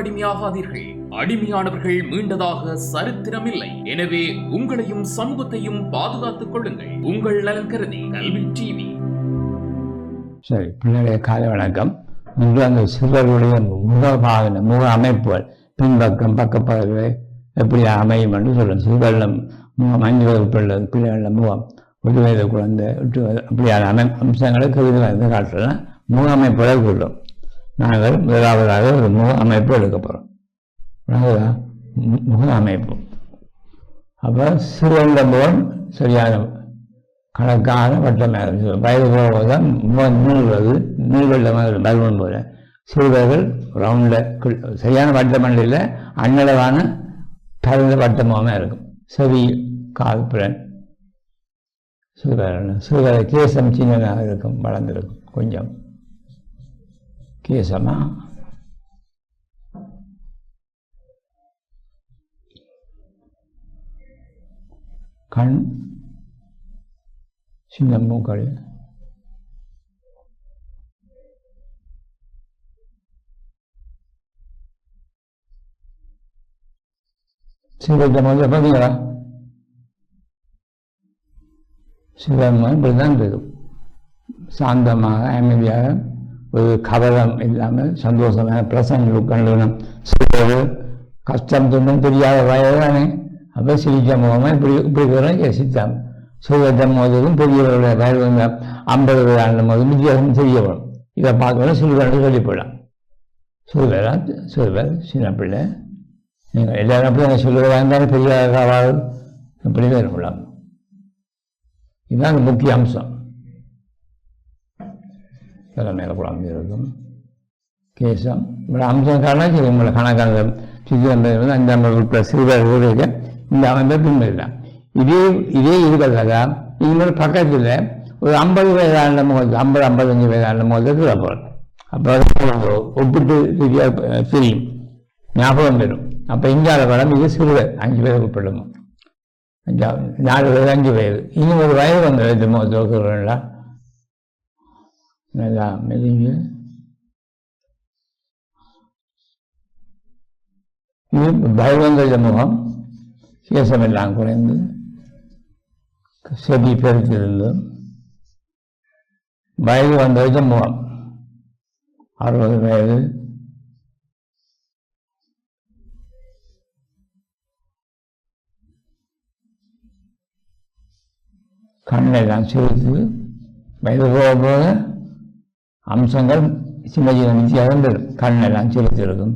அடிமையாகாதீர்கள். அடிமையானவர்கள் மீண்டதாக சரித்திரமில்லை. எனவே உங்களையும் சமூகத்தையும் பாதுகாத்துக் கொள்ளுங்கள். உங்கள் நலன் கருதி கல்வி டிவி. சரி பிள்ளைகளுடைய காலை வணக்கம். இன்று அந்த சிறுவர்களுடைய முகமாக முக அமைப்புகள் பின்பக்கம் பக்கப்பகுதிகளை எப்படி அமையும் என்று சொல்லும் சிறுவர்கள் முகம் அஞ்சு வயது பிள்ளை பிள்ளைகள முகம் ஒரு வயது குழந்தை எட்டு வயது அப்படியான அமை அம்சங்களை கவிதை வந்து காட்டலாம் முக அமைப்புகளை சொல்லும் நாங்கள் முதலாவதாக ஒரு முக அமைப்பு எடுக்க போகிறோம் முக அமைப்பு. அப்போ சிறுவந்த முகம் சரியான கணக்கான வட்டமாக வயது போகும்போதுதான் முகம் நீள்வது நீள்வெள்ள மாதிரி பலூன் போல. சிறுவர்கள் ரவுண்டில் சரியான வட்டமண்டியில் அன்னளவான பரந்த வட்டமாக இருக்கும். செவி கால் புலன் சிறுவர்கள் சிறுவரை கேசம் சின்னதாக இருக்கும் வளர்ந்துருக்கும். கொஞ்சம். கேசமா கண் சின்ன மூக்கள் சிவத்தை முதல்ல பார்த்தீங்களா சிவம் இப்படிதான் இருக்கும் சாந்தமாக அமைதியாக ஒரு கவலம் இல்லாமல் சந்தோஷமாக பிரசன்ன லுக்கணும் சிலர் கஷ்டம் துன்பம் தெரியாத வயதானே தானே அப்போ சிரிக்க முகமாக இப்படி இப்படி வரும் யசித்தான் சுகத்தம் போதும் பெரியவர்களுடைய வயது வந்து ஐம்பது ஆண்டு போதும் வித்தியாசம் தெரிய வரும் இதை பார்க்கணும் சிறுவர்கள் சொல்லி போயிடலாம் சிறுவர் சிறுவர் சின்ன பிள்ளை நீங்கள் எல்லாரும் அப்படி அந்த சிறுவராக இருந்தாலும் பெரிய இப்படி தான் இருக்கலாம் இதுதான் முக்கிய அம்சம் இதெல்லாம் மேலே குழம்பு இருக்கும் கேசம் இவ்வளோ அம்சம் காரணம் சரி உங்களை கணக்கான சுற்றி வந்து அந்த வகுப்புல சிறுவர்கள் இருக்க இந்த அமைப்பை பின்பற்றலாம் இதே இதே இருக்கிறதாக இன்னொரு பக்கத்தில் ஒரு ஐம்பது வயதான முகத்து ஐம்பது ஐம்பத்தஞ்சு வயதான முகத்தை அப்புறம் அப்போ ஒப்பிட்டு ரீதியாக தெரியும் ஞாபகம் வரும் அப்போ இந்தியாவில் படம் இது சிறுவர் அஞ்சு பேர் உட்படுமா அஞ்சாவது நாலு வயது அஞ்சு வயது இன்னும் ஒரு வயது வந்து இந்த முகத்தை சொல்கிறீங்களா நல்லா மெதுங்க. இது பைவந்தஜ முகம் கேசமெல்லாம் குறைந்து செடி பெருத்திருந்து வயது வந்தது முகம் அறுபது வயது. கண்ணெல்லாம் சிரித்து வயது போக போக அம்சங்கள் சின்ன சின்ன வித்தியாசம் வரும் கண்ணெல்லாம் சிரித்து இருக்கும்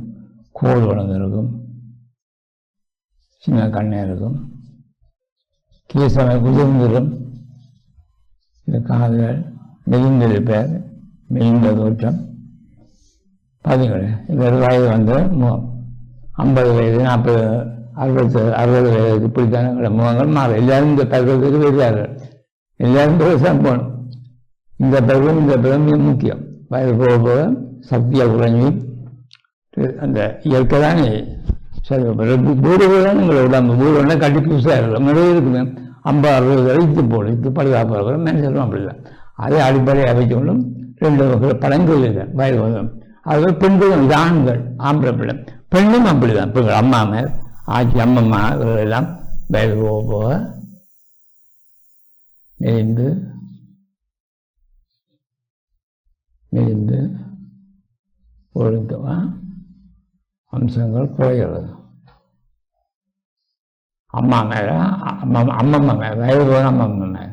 கோடு வளர்ந்துருக்கும் சின்ன கண்ணை இருக்கும் கீசமை குதிர்ந்திரும் இது காதுகள் மெலிந்திருப்பார் மெலிந்த தோற்றம் பார்த்தீங்களே இவர் வயது வந்து முகம் ஐம்பது வயது நாற்பது அறுபது அறுபது வயது இப்படித்தான முகங்கள் மாறும் எல்லாரும் இந்த பருவத்துக்கு வருவார்கள் எல்லாரும் பெருசாக போகணும் இந்த பருவம் இந்த பருவம் முக்கியம். வயது போக போக சக்தியாக குறைஞ்சி அந்த இயற்கை தானே சரி பூர்வம் தான் உங்களை உடம்பு வீடு கட்டி புதுசாக இருக்கும் நிறைய இருக்குமே ஐம்பது அறுபது வரைத்து போடும் இது பாதுகாப்பு அப்படி இல்லை. அதே அடிப்படையாக வைத்துக்கொள்ளும் ரெண்டு வகையில் பழங்கள் இல்லை வயது வரும் அதுவே பெண்களும் இது ஆண்கள் ஆம்பளை பிள்ளை. பெண்ணும் அப்படிதான். பெண்கள் அம்மா மேல் ஆட்சி அம்மம்மா இவர்களெல்லாம் வயது போக போக நெறிந்து மிகுந்து ஒழுங்கவா அம்சங்கள் குறைகிறது. அம்மா மேல அம்மா அம்மம்மா மேல வயது போன அம்மம்மா மேல.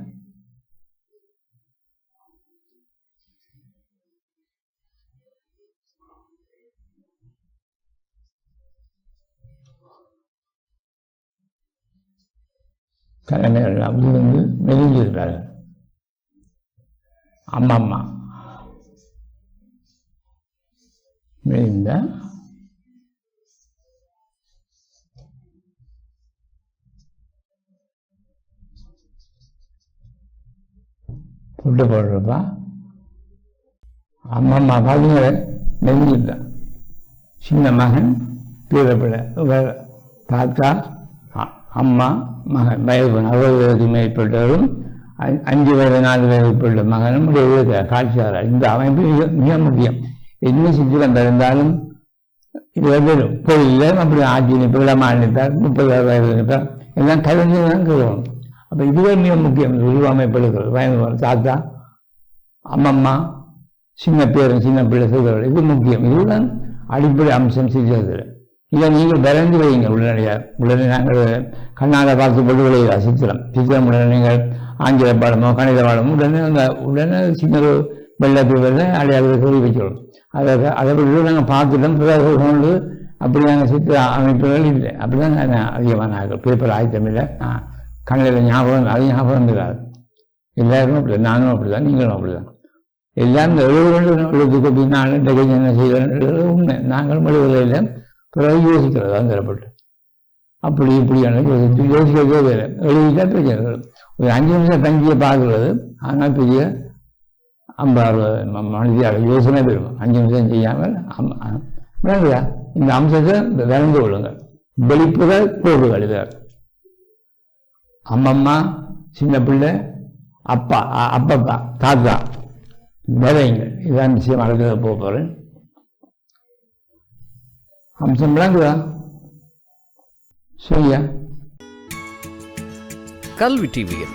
தலைமையில் அப்படி வந்து மெலிஞ்சிருக்காரு அம்மம்மா. இந்த புட்டு போடுறப்பா. அம்மா பார்த்தீங்களே மெலிஞ்சிருந்தான் சின்ன மகன் பீரப்பிள்ளை இவர் தாத்தா அ- அம்மா மகன் வயது அறுபது வயது மேற்பட்டவரும் அஞ்சு வயது நாலு வயது மகனும் காட்சியாளர். இந்த அமைப்பு மிக மிக முக்கியம். என்ன சித்திரம் வந்திருந்தாலும் இருபது பேரும் கோயிலில் அப்படி ஆட்சி நிற்பா இளமா முப்பது வயது எல்லாம் கலந்து தான் கருவோம் அப்போ இதுவே மிக முக்கியம் இந்த உருவமைப்பு வயது தாத்தா அம்மம்மா சின்ன பேரன் சின்ன பிள்ளை செய்தவர்கள் இது முக்கியம் இதுதான் அடிப்படை அம்சம் சித்திரத்தில் இதை நீங்கள் விரைந்து வைங்க உடனடியாக உடனே நாங்கள் கண்ணால் பார்த்து போட்டு விளையா சித்திரம் சித்திரம் உடனே நீங்கள் ஆங்கில பாடமோ கணித பாடமோ உடனே அந்த உடனே சின்ன ஒரு வெள்ளை அடையாளத்தை சொல்லி வச்சிடும் அதை அதை பற்றி நாங்கள் பார்த்துட்டோம். பிறகு கொண்டு நாங்கள் சித்திர அமைப்புகள் இல்லை. அப்படி தான் நான் அதிகமான பேப்பர் ஆயத்தம் இல்லை. கண்ணில் ஞாபகம் அது ஞாபகம் இருக்காது எல்லாருமே அப்படி நானும் அப்படிதான். நீங்களும் அப்படிதான். எல்லாம் இந்த எழுபது எழுபதுக்கு நான் இன்றைக்கு என்ன செய்யறது உண்மை. நாங்கள் எழுபதில் பிறகு யோசிக்கிறது தான் தரப்பட்டு. அப்படி இப்படியான யோசித்து யோசிக்கிறதே வேறு எழுதிட்டா பிரச்சனை ஒரு அஞ்சு நிமிஷம் தங்கியை பார்க்கறது. ஆனால் பெரிய ஐம்பது மனிதியாக யோசனை பெறும். அஞ்சு நிமிஷம் செய்யாமல் விளங்குதா? இந்த அம்சத்தை விளங்கு கொள்ளுங்க வெளிப்புற கோடுகள் இதை. அம்மம்மா சின்ன பிள்ளை அப்பா அப்பப்பா தாத்தா விதைங்க இதான் நிச்சயம் அடுத்தது போக போகிறேன் அம்சம் விளங்குதா? சரியா? கல்வி டிவியில்